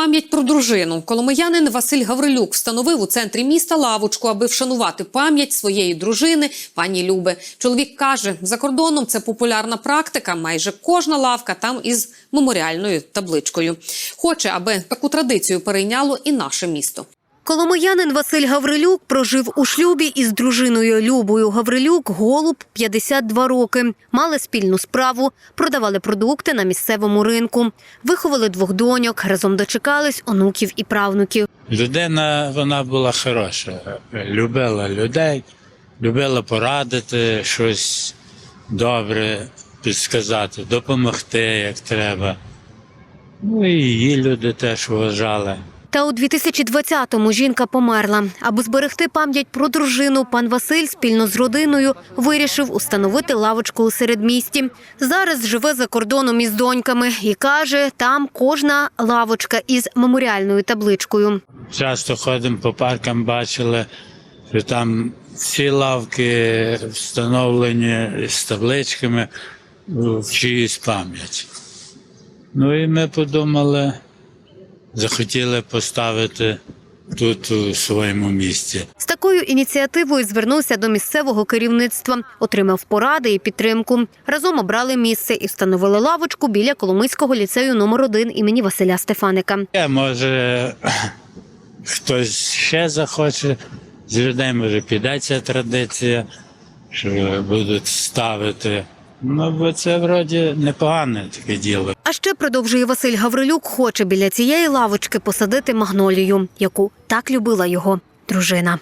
Пам'ять про дружину. Коломиянин Василь Гаврилюк встановив у центрі міста лавочку, аби вшанувати пам'ять своєї дружини пані Люби. Чоловік каже, за кордоном це популярна практика. Майже кожна лавка там із меморіальною табличкою. Хоче, аби таку традицію перейняло і наше місто. Коломиянин Василь Гаврилюк прожив у шлюбі із дружиною Любою Гаврилюк Голуб 52 роки. Мали спільну справу, продавали продукти на місцевому ринку, виховали двох доньок, разом дочекались онуків і правнуків. Людина вона була хороша, любила людей, любила порадити щось добре підсказати, допомогти як треба. Ну і її люди теж вважали. Та у 2020-му жінка померла. Аби зберегти пам'ять про дружину, пан Василь спільно з родиною вирішив установити лавочку у середмісті. Зараз живе за кордоном із доньками і каже, там кожна лавочка із меморіальною табличкою. Часто ходимо по паркам, бачили, що там всі лавки встановлені з табличками в чиюсь пам'ять. Ну і ми подумали, захотіли поставити тут у своєму місці. З такою ініціативою звернувся до місцевого керівництва, отримав поради і підтримку. Разом обрали місце і встановили лавочку біля Коломийського ліцею номер 1 імені Василя Стефаника. Е, Може, хтось ще захоче з людей, може піде ця традиція, що будуть ставити. Ну, це вроді непогане таке діло. А ще продовжує Василь Гаврилюк, хоче біля цієї лавочки посадити магнолію, яку так любила його дружина.